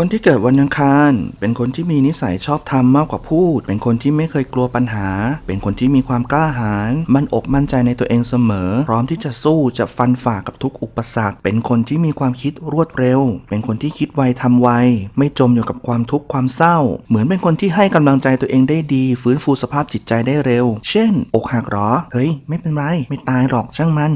คนที่เกิดวันอังคาร เป็นคนที่มีนิสัยชอบทำมากกว่าพูด เป็นคนที่ไม่เคยกลัวปัญหา เป็นคนที่มีความกล้าหาญ มั่นอกมั่นใจในตัวเองเสมอ พร้อมที่จะสู้จะฟันฝ่ากับทุกอุปสรรค เป็นคนที่มีความคิดรวดเร็ว เป็นคนที่คิดไวทำไว ไม่จมอยู่กับความทุกข์ความเศร้า เหมือนเป็นคนที่ให้กำลังใจตัวเองได้ดี ฟื้นฟูสภาพจิตใจได้เร็ว เช่น อกหักหรอ เฮ้ย ไม่เป็นไร ไม่ตายหรอกช่างมัน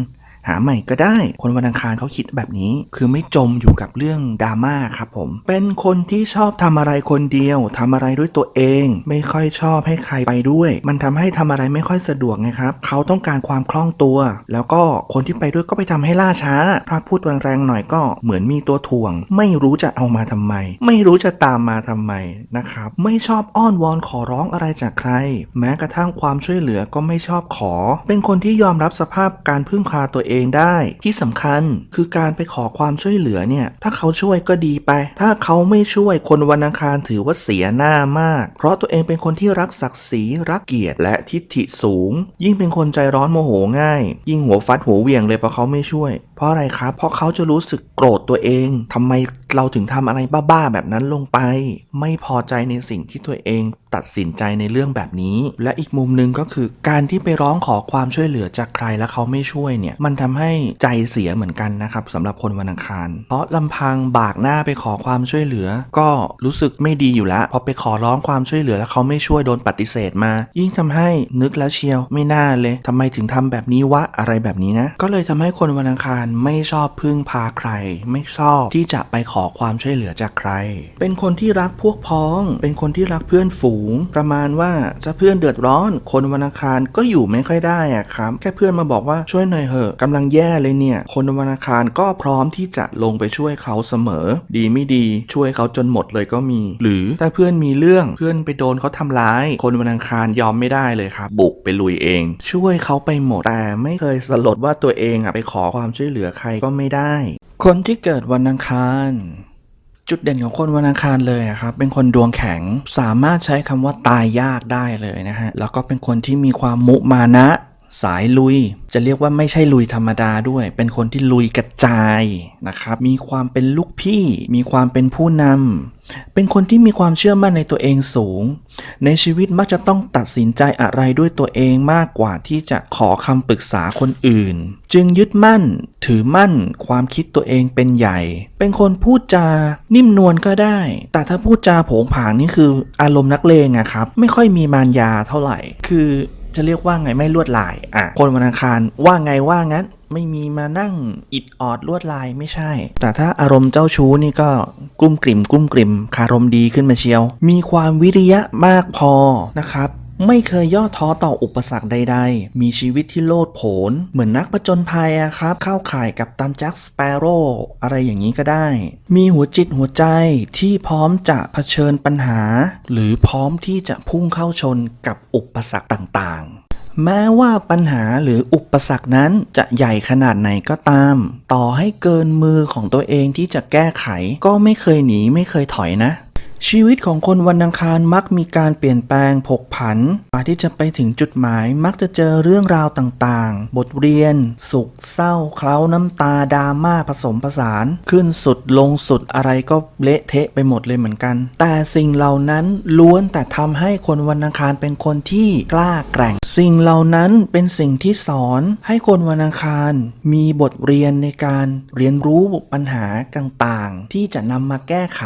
หาใหม่ก็ได้ คนวันอังคารเขาคิดแบบนี้ คือไม่จมอยู่กับเรื่องดราม่าครับผม เป็นคนที่ชอบทำอะไรคนเดียวทำอะไรด้วยตัวเอง ไม่ค่อยชอบให้ใครไปด้วย มันทำให้ทำอะไรไม่ค่อยสะดวกไงครับ เขาต้องการความคล่องตัว แล้วก็คนที่ไปด้วยก็ไปทำให้ล่าช้า ถ้าพูดแรงๆหน่อยก็เหมือนมีตัวถ่วง ไม่รู้จะเอามาทำไม ไม่รู้จะตามมาทำไมนะครับ ไม่ชอบอ้อนวอนขอร้องอะไรจากใคร แม้กระทั่งความช่วยเหลือก็ไม่ชอบขอ เป็นคนที่ยอมรับสภาพการพึ่งพาตัวเองได้ ที่สำคัญคือการไปขอความช่วยเหลือเนี่ย ถ้าเขาช่วยก็ดีไป ถ้าเขาไม่ช่วยคนวันอังคารถือว่าเสียหน้ามาก เพราะตัวเองเป็นคนที่รักศักดิ์ศรีรักเกียรติและทิฐิสูง ยิ่งเป็นคนใจร้อนโมโหง่าย ยิ่งหัวฟัดหัวเวียงเลยเพราะเขาไม่ช่วย เพราะอะไรครับเพราะเขาจะรู้สึกโกรธตัวเองทำไมเราถึงทำอะไรบ้าๆแบบนั้นลงไป ไม่พอใจในสิ่งที่ตัวเอง ตัดสินใจในเรื่องแบบนี้ และอีกมุมหนึ่งก็คือการที่ไปร้องขอความช่วยเหลือจากใครแล้วเขาไม่ช่วยเนี่ย มันทำให้ใจเสียเหมือนกันนะครับสำหรับคนวันอังคาร เพราะลำพังบากหน้าไปขอความช่วยเหลือ ก็รู้สึกไม่ดีอยู่แล้วพอไปขอร้องความช่วยเหลือแล้วเขาไม่ช่วยโดนปฏิเสธมา ยิ่งทำให้นึกแล้วเชียว ไม่น่าเลยทำไมถึงทำแบบนี้วะอะไรแบบนี้นะ ก็เลยทำให้คนวันอังคารไม่ชอบพึ่งพาใคร ไม่ชอบที่จะไปขอความช่วยเหลือจากใคร เป็นคนที่รักพวกพ้อง เป็นคนที่รักเพื่อนฝูงประมาณว่าจะเพื่อนเดือดร้อน คนวันอังคารก็อยู่ไม่ค่อยได้อะครับ แค่เพื่อนมาบอกว่าช่วยหน่อยเหอะกำลังแย่เลยเนี่ย คนวันอังคารก็พร้อมที่จะลงไปช่วยเขาเสมอ ดีไม่ดี ช่วยเขาจนหมดเลยก็มี หรือถ้าเพื่อนมีเรื่องเพื่อนไปโดนเขาทำร้าย คนวันอังคารยอมไม่ได้เลยครับ บุกไปลุยเอง ช่วยเขาไปหมดแต่ไม่เคยสลดว่าตัวเองอะไปขอความช่วยเหลือใครก็ไม่ได้ คนที่เกิดวันอังคาร จุดเด่นของคนวันอังคารเลยอะครับ เป็นคนดวงแข็งสามารถใช้คำว่าตายยากได้เลยนะฮะ แล้วก็เป็นคนที่มีความมุมานะ สายลุย จะเรียกว่าไม่ใช่ลุยธรรมดาด้วย เป็นคนที่ลุยกระจายนะครับ มีความเป็นลูกพี่ มีความเป็นผู้นำ เป็นคนที่มีความเชื่อมั่นในตัวเองสูง ในชีวิตมักจะต้องตัดสินใจอะไรด้วยตัวเองมากกว่าที่จะขอคำปรึกษาคนอื่น จึงยึดมั่น ถือมั่น ความคิดตัวเองเป็นใหญ่ เป็นคนพูดจานิ่มนวลก็ได้ แต่ถ้าพูดจาโผงผางนี่คืออารมณ์นักเลงอะครับ ไม่ค่อยมีมารยาเท่าไหร่ คือ จะเรียกว่าไงไม่ลวดลายอะคนวันอังคารว่าไงว่างั้นไม่มีมานั่งอิดออดลวดลายไม่ใช่ แต่ถ้าอารมณ์เจ้าชู้นี่ก็กลุ้มกลิ่มกลุ้มกลิ่มคารมดีขึ้นมาเชียว มีความวิริยะมากพอนะครับ ไม่เคยย่อท้อต่ออุปสรรคใด ๆ มีชีวิตที่โลดโผน เหมือนนักประจนภัยอะครับ เข้าข่ายกับตันแจ็คสเปโร่อะไรอย่างนี้ก็ได้ มีหัวจิตหัวใจที่พร้อมจะเผชิญปัญหา หรือพร้อมที่จะพุ่งเข้าชนกับอุปสรรคต่างๆแม้ว่าปัญหาหรืออุปสรรคนั้นจะใหญ่ขนาดไหนก็ตาม ต่อให้เกินมือของตัวเองที่จะแก้ไข ก็ไม่เคยหนีไม่เคยถอยนะ ชีวิตของคนวันอังคารมักมีการเปลี่ยนแปลงผกผันกว่าที่จะไปถึงจุดหมายมักจะเจอเรื่องราวต่างๆ บทเรียน สุขเศร้า เคล้าน้ำตาดราม่าผสมผสาน ขึ้นสุดลงสุดอะไรก็เละเทะไปหมดเลยเหมือนกัน แต่สิ่งเหล่านั้นล้วนแต่ทำให้คนวันอังคารเป็นคนที่กล้าแกร่ง สิ่งเหล่านั้นเป็นสิ่งที่สอนให้คนวันอังคาร มีบทเรียนในการเรียนรู้ปัญหาต่างๆ ที่จะนำมาแก้ไข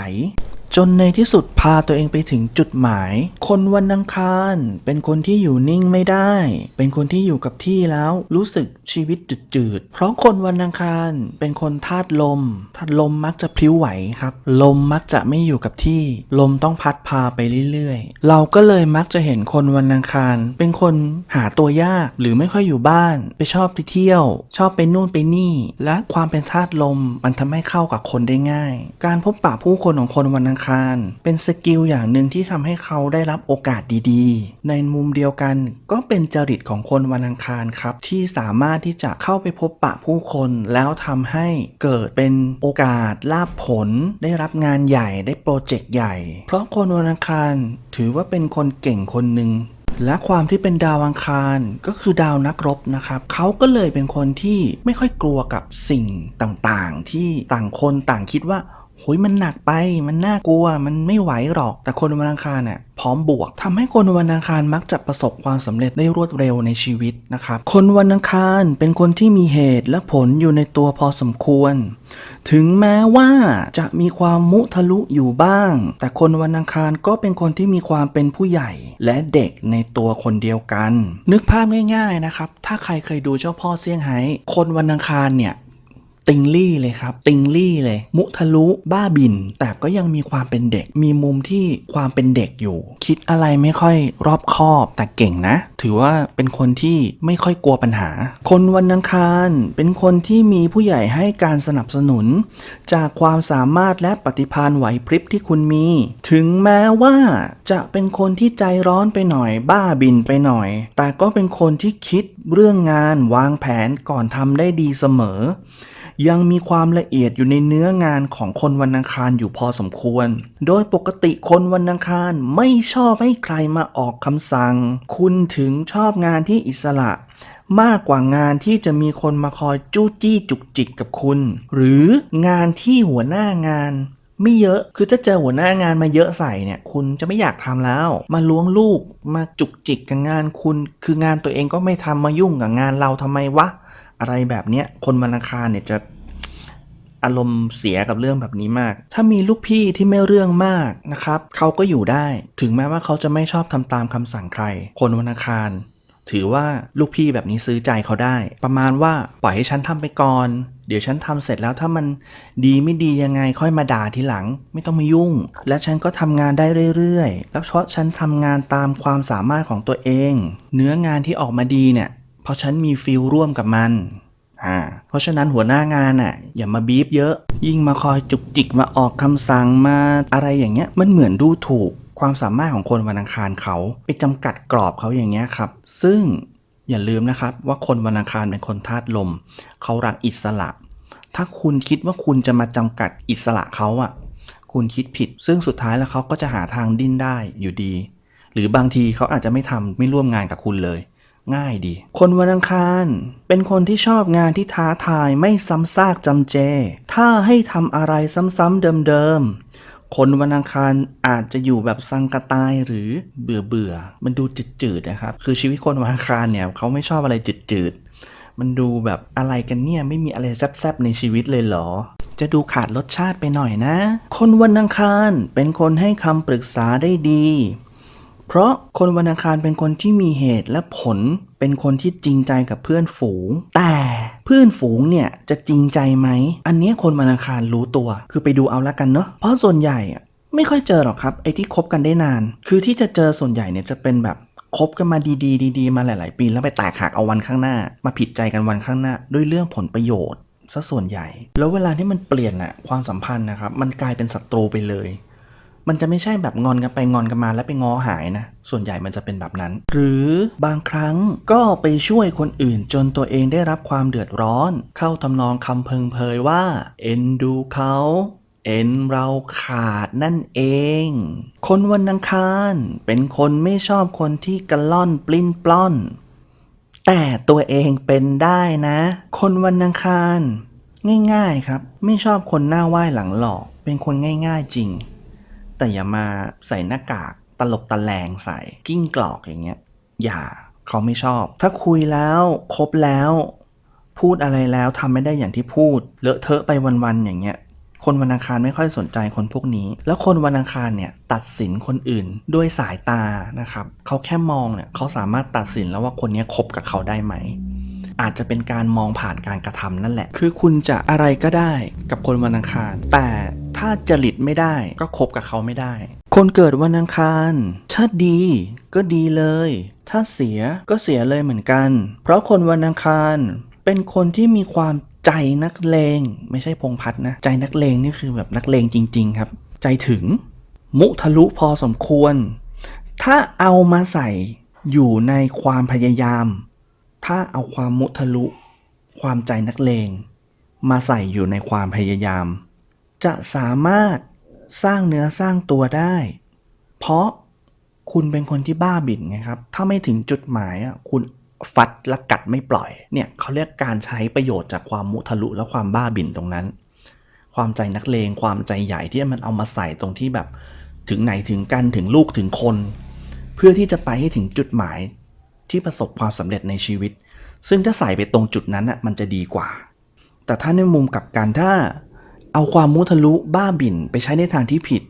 จนในที่สุดพาตัวเองไปถึงจุดหมาย คนวันอังคาร เป็นคนที่อยู่นิ่งไม่ได้ เป็นคนที่อยู่กับที่แล้วรู้สึกชีวิตจืดๆ เพราะคนวันอังคารเป็นคนธาตุลมธาตุลมมักจะพลิ้วไหวครับ ลมมักจะไม่อยู่กับที่ ลมต้องพัดพาไปเรื่อยๆ เราก็เลยมักจะเห็นคนวันอังคาร เป็นคนหาตัวยากหรือไม่ค่อยอยู่บ้าน ไปชอบไปเที่ยว ชอบไปนู่นไปนี่ และความเป็นธาตุลมมันทำให้เข้ากับคนได้ง่าย การพบปะผู้คนของคนวันอังคารเป็นสกิลอย่างหนึ่งที่ทำให้เขาได้รับโอกาสดีๆ ในมุมเดียวกันก็เป็นจริตของคนวันอังคารครับ ที่สามารถที่จะเข้าไปพบปะผู้คนแล้วทำให้เกิดเป็นโอกาสลาภผล ได้รับงานใหญ่ได้โปรเจกต์ใหญ่ เพราะคนวันอังคารถือว่าเป็นคนเก่งคนหนึ่งและความที่เป็นดาวอังคารก็คือดาวนักรบนะครับ เขาก็เลยเป็นคนที่ไม่ค่อยกลัวกับสิ่งต่างๆ ที่ต่างคนต่างคิดว่า หุยมันหนักไป มันน่ากลัว มันไม่ไหวหรอก แต่คนวันอังคารเนี่ยพร้อมบวกทำให้คนวันอังคารมักจะประสบความสำเร็จได้รวดเร็วในชีวิตนะครับ คนวันอังคารเป็นคนที่มีเหตุและผลอยู่ในตัวพอสมควร ถึงแม้ว่าจะมีความมุทะลุอยู่บ้าง แต่คนวันอังคารก็เป็นคนที่มีความเป็นผู้ใหญ่และเด็กในตัวคนเดียวกัน นึกภาพง่าย ๆนะครับ ถ้าใครเคยดูเจ้าพ่อเซี่ยงไฮ้คนวันอังคารเนี่ย ติงลี่เลยครับ ติงลี่เลย มุทะลุบ้าบิน แต่ก็ยังมีความเป็นเด็ก มีมุมที่ความเป็นเด็กอยู่ คิดอะไรไม่ค่อยรอบคอบแต่เก่งนะ ถือว่าเป็นคนที่ไม่ค่อยกลัวปัญหา คนวันอังคารเป็นคนที่มีผู้ใหญ่ให้การสนับสนุน จากความสามารถและปฏิภาณไหวพริบที่คุณมี ถึงแม้ว่าจะเป็นคนที่ใจร้อนไปหน่อย บ้าบินไปหน่อย แต่ก็เป็นคนที่คิดเรื่องงานวางแผนก่อนทำได้ดีเสมอ ยังมีความละเอียดอยู่ในเนื้องานของคนวันอังคารอยู่พอสมควร โดยปกติคนวันอังคารไม่ชอบให้ใครมาออกคำสั่ง คุณถึงชอบงานที่อิสระมากกว่างานที่จะมีคนมาคอยจู้จี้จุกจิกกับคุณ หรืองานที่หัวหน้างานไม่เยอะ คือถ้าเจอหัวหน้างานมาเยอะใส่เนี่ย คุณจะไม่อยากทำแล้ว มาล้วงลูก มาจุกจิกกับงานคุณ คืองานตัวเองก็ไม่ทำมายุ่งกับงานเราทำไมวะ อะไรแบบเนี้ยคนวันอังคารเนี่ยจะอารมณ์เสียกับเรื่องแบบนี้มาก ถ้ามีลูกพี่ที่ไม่เรื่องมากนะครับ เขาก็อยู่ได้ ถึงแม้ว่าเขาจะไม่ชอบทำตามคำสั่งใคร คนวันอังคาร ถือว่าลูกพี่แบบนี้ซื้อใจเขาได้ ประมาณว่าปล่อยให้ฉันทำไปก่อน เดี๋ยวฉันทำเสร็จแล้วถ้ามันดีไม่ดียังไงค่อยมาด่าทีหลัง ไม่ต้องมายุ่ง และฉันก็ทำงานได้เรื่อยๆ แล้วเพราะฉันทำงานตามความสามารถของตัวเอง เนื้องานที่ออกมาดีเนี่ย เพราะฉันมีฟิลร่วมกับมันอ่าเพราะฉะนั้นหัวหน้างานอะ อย่ามาบีบเยอะ ยิ่งมาคอยจุกจิกมาออกคำสั่งมาอะไรอย่างเงี้ย มันเหมือนดูถูกความสามารถของคนวันอังคารเขาไปจำกัดกรอบเขาอย่างเงี้ยครับ ซึ่งอย่าลืมนะครับว่าคนวันอังคารเป็นคนธาตุลม เขารักอิสระ ถ้าคุณคิดว่าคุณจะมาจำกัดอิสระเขาอะ คุณคิดผิด ซึ่งสุดท้ายแล้วเขาก็จะหาทางดิ้นได้อยู่ดี หรือบางทีเขาอาจจะไม่ทำไม่ร่วมงานกับคุณเลย ง่ายดี คนวันอังคาร เป็นคนที่ชอบงานที่ท้าทายไม่ซ้ำซากจำเจ ถ้าให้ทำอะไรซ้ำๆเดิมๆ คนวันอังคารอาจจะอยู่แบบสังกตายหรือเบื่อเบื่อ มันดูจืดๆนะครับ คือชีวิตคนวันอังคารเนี่ยเขาไม่ชอบอะไรจืดๆ มันดูแบบอะไรกันเนี่ยไม่มีอะไรแซ่บๆในชีวิตเลยเหรอจะดูขาดรสชาติไปหน่อยนะ คนวันอังคารเป็นคนให้คำปรึกษาได้ดี เพราะคนวันอังคารเป็นคนที่มีเหตุและผล เป็นคนที่จริงใจกับเพื่อนฝูง แต่เพื่อนฝูงเนี่ยจะจริงใจไหม อันนี้คนวันอังคารรู้ตัว คือไปดูเอาละกันเนาะ เพราะส่วนใหญ่อะไม่ค่อยเจอหรอกครับไอ้ที่คบกันได้นาน คือที่จะเจอส่วนใหญ่เนี่ยจะเป็นแบบคบกันมาดีๆดีๆมาหลาย ๆ ปีแล้วไปแตกหักเอาวันข้างหน้า มาผิดใจกันวันข้างหน้า ด้วยเรื่องผลประโยชน์ซะส่วนใหญ่ แล้วเวลาที่มันเปลี่ยนอะความสัมพันธ์นะครับ มันกลายเป็นศัตรูไปเลย มันจะไม่ใช่แบบงอนกันไปงอนกันมาแล้วไปง้อหายนะ ส่วนใหญ่มันจะเป็นแบบนั้น หรือบางครั้งก็ไปช่วยคนอื่นจนตัวเองได้รับความเดือดร้อน เข้าทำนองคำเพึงเพยว่า เอ็นดูเขาเอ็นเราขาดนั่นเอง คนวันอังคารเป็นคนไม่ชอบคนที่กระล่อนปลิ้นปล้อน แต่ตัวเองเป็นได้นะ คนวันอังคาร ง่ายๆครับ ไม่ชอบคนหน้าไหว้หลังหลอก เป็นคนง่ายๆจริง แต่อย่ามาใส่หน้ากากตลบตะแลงใส่กิ้งกรอกอย่างเงี้ย อย่าเขาไม่ชอบ ถ้าคุยแล้วคบแล้ว พูดอะไรแล้วทำไม่ได้อย่างที่พูด เลอะเทอะไปวันๆอย่างเงี้ยคนวันอังคารไม่ค่อยสนใจคนพวกนี้ แล้วคนวันอังคารเนี่ยตัดสินคนอื่นด้วยสายตานะครับ เขาแค่มองเนี่ยเขาสามารถตัดสินแล้วว่าคนนี้คบกับเขาได้ไหม อาจจะเป็นการมองผ่านการกระทำนั่นแหละ คือคุณจะอะไรก็ได้กับคนวันอังคาร แต่ถ้าจริตไม่ได้ก็คบกับเขาไม่ได้ คนเกิดวันอังคาร ถ้าดีก็ดีเลย ถ้าเสียก็เสียเลยเหมือนกัน เพราะคนวันอังคารเป็นคนที่มีความใจนักเลง ไม่ใช่พงพัฒน์นะใจนักเลงนี่คือแบบนักเลงจริง ๆ ครับ ใจถึง มุทะลุพอสมควร ถ้าเอามาใส่อยู่ในความพยายาม ถ้าเอาความมุทะลุ ความใจนักเลง มาใส่อยู่ในความพยายาม จะสามารถสร้างเนื้อสร้างตัวได้ เพราะคุณเป็นคนที่บ้าบิ่นไงครับ ถ้าไม่ถึงจุดหมายอะคุณฟัดและกัดไม่ปล่อย เนี่ยเขาเรียกการใช้ประโยชน์จากความมุทะลุและความบ้าบิ่นตรงนั้น ความใจนักเลง ความใจใหญ่ที่มันเอามาใส่ตรงที่แบบ ถึงไหนถึงกันถึงลูกถึงคน เพื่อที่จะไปให้ถึงจุดหมาย ที่ประสบความสำเร็จในชีวิต ซึ่งถ้าใส่ไปตรงจุดนั้นน่ะมันจะดีกว่า แต่ถ้าในมุมกับกันถ้าเอาความมุทะลุบ้าบิ่นไปใช้ในทางที่ผิด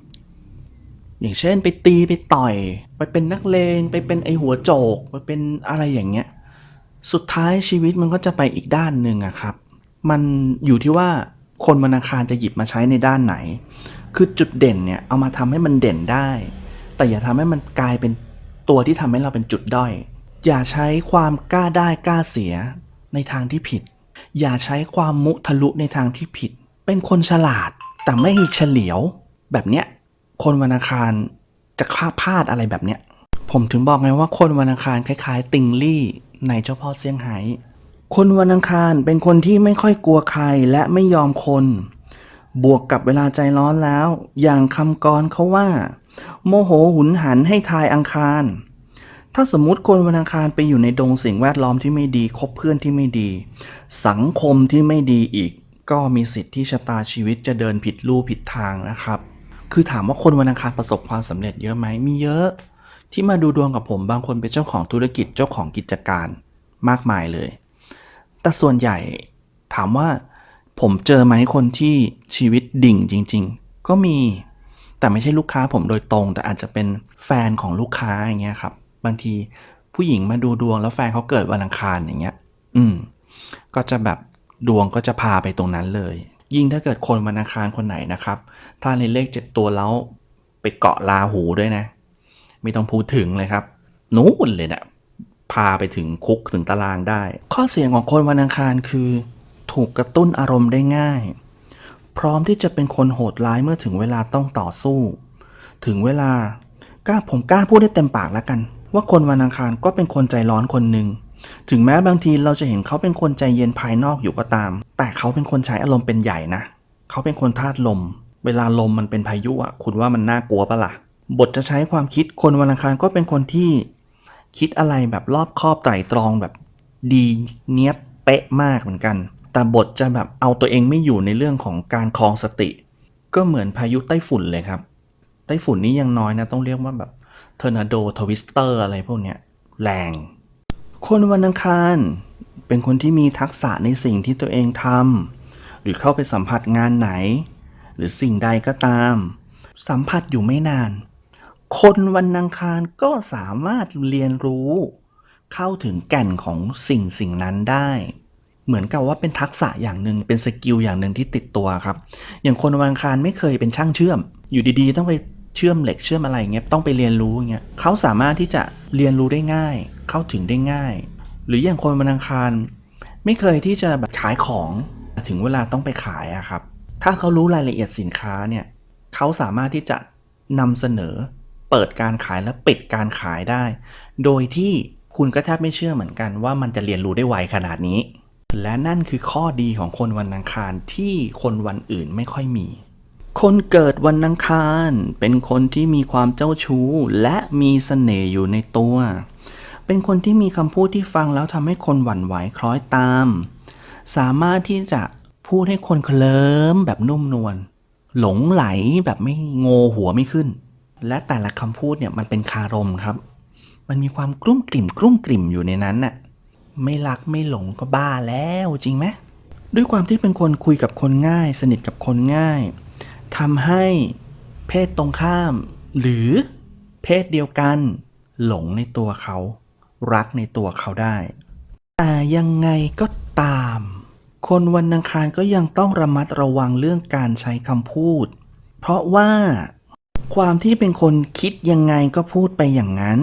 อย่างเช่นไปตีไปต่อย ไปเป็นนักเลงไปเป็นไอหัวโจกไปเป็นอะไรอย่างเงี้ยสุดท้ายชีวิตมันก็จะไปอีกด้านหนึ่งอะครับ มันอยู่ที่ว่าคนวันอังคารจะหยิบมาใช้ในด้านไหน คือจุดเด่นเนี่ยเอามาทำให้มันเด่นได้ แต่อย่าทำให้มันกลายเป็นตัวที่ทำให้เราเป็นจุดด้อย อย่าใช้ความกล้าได้กล้าเสียในทางที่ผิด อย่าใช้ความมุทะลุในทางที่ผิด เป็นคนฉลาดแต่ไม่เฉลียว แบบเนี้ยคนวันอังคารจะคลาดพลาดอะไรแบบเนี้ย ผมถึงบอกไงว่าคนวันอังคารคล้าย ๆ ติงลี่ในเจ้าพ่อเซี่ยงไฮ้คนวันอังคารเป็นคนที่ไม่ค่อยกลัวใครและไม่ยอมคน บวกกับเวลาใจร้อนแล้ว อย่างคำกรเขาว่า โมโหหุนหันให้ทายอังคาร ถ้าสมมติคนวันอังคารไปอยู่ในดงสิ่งแวดล้อมที่ไม่ดีคบเพื่อนที่ไม่ดี สังคมที่ไม่ดีอีก ก็มีสิทธิ์ที่ชะตาชีวิตจะเดินผิดลู่ผิดทางนะครับ คือถามว่าคนวันอังคารประสบความสำเร็จเยอะไหมมีเยอะ ที่มาดูดวงกับผมบางคนเป็นเจ้าของธุรกิจเจ้าของกิจการมากมายเลย แต่ส่วนใหญ่ถามว่าผมเจอไหมคนที่ชีวิตดิ่งจริง ๆ ก็มี แต่ไม่ใช่ลูกค้าผมโดยตรง แต่อาจจะเป็นแฟนของลูกค้าอย่างเงี้ยครับ บางทีผู้หญิงมาดูดวงแล้วแฟนเขาเกิดวันอังคารอย่างเงี้ย อืม ก็จะแบบดวงก็จะพาไปตรงนั้นเลย ยิ่งถ้าเกิดคนวันอังคารคนไหนนะครับ ถ้าในเลขเจ็ดตัวแล้วไปเกาะลาหูด้วยนะ ไม่ต้องพูดถึงเลยครับ นู่นเลยนะพาไปถึงคุกถึงตารางได้ ข้อเสียงของคนวันอังคารคือ ถูกกระตุ้นอารมณ์ได้ง่าย พร้อมที่จะเป็นคนโหดร้ายเมื่อถึงเวลาต้องต่อสู้ ถึงเวลากล้าผมกล้าพูดได้เต็มปากแล้วกัน ว่าคนวันอังคารก็เป็นคนใจร้อนคนหนึ่ง ถึงแม้บางทีเราจะเห็นเขาเป็นคนใจเย็นภายนอกอยู่ก็ตาม แต่เขาเป็นคนใช้อารมณ์เป็นใหญ่นะ เขาเป็นคนธาตุลม เวลาลมมันเป็นพายุอะ คุณว่ามันน่ากลัวปะล่ะ บทจะใช้ความคิดคนวันอังคารก็เป็นคนที่ คิดอะไรแบบรอบคอบไตร่ตรองแบบดีเนี้ยบเป๊ะมากเหมือนกัน แต่บทจะแบบเอาตัวเองไม่อยู่ในเรื่องของการคลองสติ ก็เหมือนพายุไต้ฝุ่นเลยครับ ไต้ฝุ่นนี้ยังน้อยนะ ต้องเรียกว่าแบบ เทอร์นาโดทวิสเตอร์อะไรพวกเนี้ยแรง คนวันอังคารเป็นคนที่มีทักษะในสิ่งที่ตัวเองทำหรือเข้าไปสัมผัสงานไหน หรือสิ่งใดก็ตาม สัมผัสอยู่ไม่นาน คนวันอังคารก็สามารถเรียนรู้ เข้าถึงแก่นของสิ่งสิ่งนั้นได้ เหมือนกับว่าเป็นทักษะอย่างหนึ่งเป็นสกิลอย่างหนึ่งที่ติดตัวครับ อย่างคนวันอังคารไม่เคยเป็นช่างเชื่อม อยู่ดีๆ ต้องไป เชื่อมเหล็กเชื่อมอะไรเงี้ยต้องไปเรียนรู้เงี้ยเขาสามารถที่จะเรียนรู้ได้ง่าย เข้าถึงได้ง่าย หรืออย่างคนวันอังคาร ไม่เคยที่จะแบบขายของถึงเวลาต้องไปขายอะครับ ถ้าเขารู้รายละเอียดสินค้าเนี่ยเขาสามารถที่จะนำเสนอ เปิดการขายและปิดการขายได้ โดยที่คุณก็แทบไม่เชื่อเหมือนกันว่ามันจะเรียนรู้ได้ไวขนาดนี้ และนั่นคือข้อดีของคนวันอังคารที่คนวันอื่นไม่ค่อยมี คนเกิดวันอังคาร เป็นคนที่มีความเจ้าชู้ และมีเสน่ห์อยู่ในตัว เป็นคนที่มีคำพูดที่ฟังแล้วทำให้คนหวั่นไหวคล้อยตาม สามารถที่จะพูดให้คนเคลิ้มแบบนุ่มนวลหลงไหลแบบไม่โงหัวไม่ขึ้น และแต่ละคำพูดเนี่ยมันเป็นคารมครับ มันมีความกลุ้มกลิ่มกลุ้มกลิ่มอยู่ในนั้นน่ะไม่รักไม่หลงก็บ้าแล้วจริงไหมด้วยความที่เป็นคนคุยกับคนง่าย สนิทกับคนง่าย ทำให้เพศตรงข้าม หรือเพศเดียวกัน หลงในตัวเขา รักในตัวเขาได้ แต่ยังไงก็ตาม คนวันอังคารก็ยังต้องระมัดระวังเรื่องการใช้คำพูด เพราะว่าความที่เป็นคนคิดยังไงก็พูดไปอย่างนั้น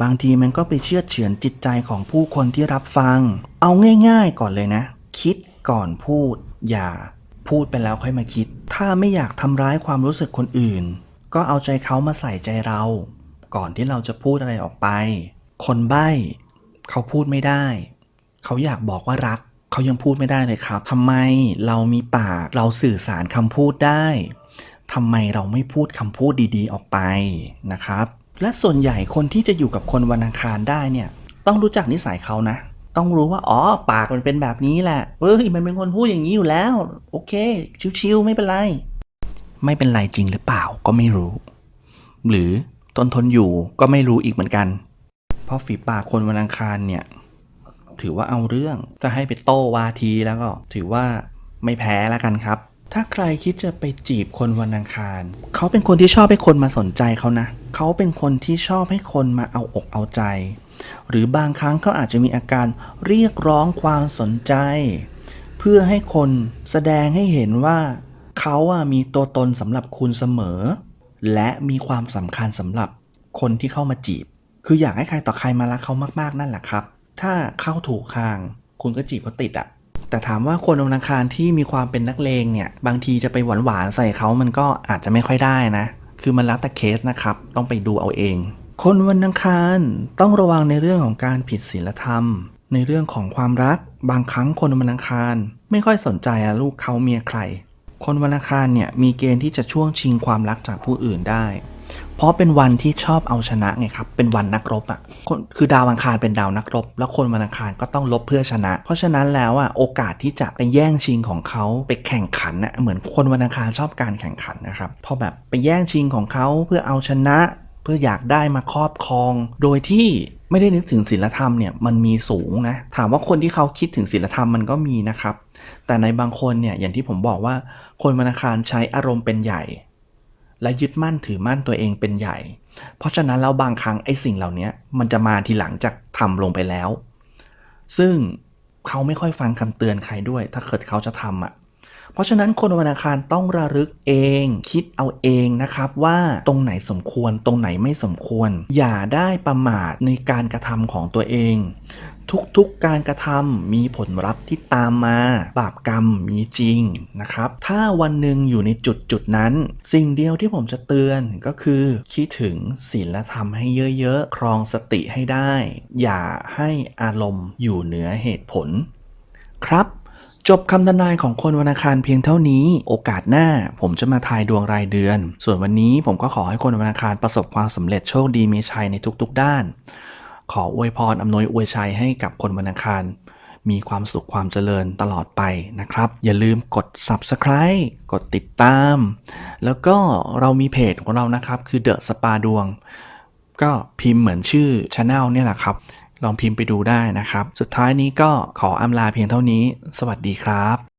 บางทีมันก็ไปเชื่อเฉือนจิตใจของผู้คนที่รับฟัง เอาง่าย ๆ ก่อนเลยนะ คิดก่อนพูด อย่า พูดไปแล้วค่อยมาคิด ถ้าไม่อยากทำร้ายความรู้สึกคนอื่น ก็เอาใจเขามาใส่ใจเรา ก่อนที่เราจะพูดอะไรออกไป คนใบ้เขาพูดไม่ได้ เขาอยากบอกว่ารัก เขายังพูดไม่ได้เลยครับทำไมเรามีปากเราสื่อสารคำพูดได้ทำไมเราไม่พูดคำพูดดีๆ ออกไปนะครับ และส่วนใหญ่คนที่จะอยู่กับคนวันอังคารได้เนี่ย ต้องรู้จักนิสัยเขานะ ต้องรู้ว่าอ๋อปากมันเป็นแบบนี้แหละเฮ้ยมันเป็นคนพูดอย่างนี้อยู่แล้ว โอเค ชิวๆไม่เป็นไร ไม่เป็นไรจริงหรือเปล่าก็ไม่รู้ หรือตนทนอยู่ก็ไม่รู้อีกเหมือนกัน เพราะฝีปากคนวันอังคารเนี่ย ถือว่าเอาเรื่องถ้าให้ไปโต้วาทีแล้วก็ ถือว่าไม่แพ้แล้วกันครับ ถ้าใครคิดจะไปจีบคนวันอังคาร เขาเป็นคนที่ชอบให้คนมาสนใจเขานะ เขาเป็นคนที่ชอบให้คนมาเอาอกเอาใจ หรือบางครั้งเขาอาจจะมีอาการเรียกร้องความสนใจ เพื่อให้คนแสดงให้เห็นว่าเขาอะมีตัวตนสำหรับคุณเสมอ และมีความสำคัญสำหรับคนที่เข้ามาจีบ คืออยากให้ใครต่อใครมารักเขามากๆนั่นแหละครับ ถ้าเข้าถูกทาง คุณก็จีบเขาติดอะแต่ถามว่าคนวันอังคารที่มีความเป็นนักเลงเนี่ย บางทีจะไปหวานหวานๆใส่เขามันก็อาจจะไม่ค่อยได้นะ คือมันแล้วแต่เคสนะครับ ต้องไปดูเอาเอง คนวันอังคารต้องระวังในเรื่องของการผิดศีลธรรม ในเรื่องของความรัก บางครั้งคนวันอังคารไม่ค่อยสนใจลูกเขาเมียใคร คนวันอังคารเนี่ยมีเกณฑ์ที่จะช่วงชิงความรักจากผู้อื่นได้ เพราะเป็นวันที่ชอบเอาชนะไงครับ เป็นวันนักรบอะ่ะค,คือดาวอังคารเป็นดาวนักรบ แล้วคนวันอังคารก็ต้องรบเพื่อชนะ เพราะฉะนั้นแล้วอะโอกาสที่จะไปแย่งชิงของเขาไปแข่งขันน่ะเหมือนคนวันอังคารชอบการแข่งขันนะครับพอแบบไปแย่งชิงของเขาเพื่อเอาชนะ เพื่ออยากได้มาครอบครอง โดยที่ไม่ได้นึกถึงศีลธรรมเนี่ยมันมีสูงนะ ถามว่าคนที่เขาคิดถึงศีลธรรมมันก็มีนะครับ แต่ในบางคนเนี่ยอย่างที่ผมบอกว่า คนวันอังคารใช้อารมณ์เป็นใหญ่ และยึดมั่นถือมั่นตัวเองเป็นใหญ่ เพราะฉะนั้นแล้วบางครั้งไอ้สิ่งเหล่านี้มันจะมาทีหลังจากทำลงไปแล้ว ซึ่งเขาไม่ค่อยฟังคำเตือนใครด้วย ถ้าเกิดเขาจะทำอะ เพราะฉะนั้นคนวันอังคารต้องระลึกเอง คิดเอาเองนะครับว่าตรงไหนสมควรตรงไหนไม่สมควร อย่าได้ประมาทในการกระทำของตัวเอง ทุกๆการกระทำมีผลลัพธ์ที่ตามมา บาปกรรมมีจริงนะครับ ถ้าวันหนึ่งอยู่ในจุดจุดนั้น สิ่งเดียวที่ผมจะเตือนก็คือคิดถึงศีลธรรมให้เยอะๆ ครองสติให้ได้ อย่าให้อารมณ์อยู่เหนือเหตุผลครับ จบคำทนายของคนวันอังคารเพียงเท่านี้ โอกาสหน้าผมจะมาทายดวงรายเดือน ส่วนวันนี้ผมก็ขอให้คนวันอังคารประสบความสำเร็จโชคดีมีชัยในทุกๆ ด้าน ขออวยพรอำนวยอวยชัยให้กับคนวันอังคาร มีความสุขความเจริญตลอดไปนะครับ อย่าลืมกด subscribe กดติดตาม แล้วก็เรามีเพจของเรานะครับ คือ The Spa ดวง ก็พิมพ์เหมือนชื่อช anel เนี่ยแหละครับ ลองพิมพ์ไปดูได้นะครับ สุดท้ายนี้ก็ขออำลาเพียงเท่านี้ สวัสดีครับ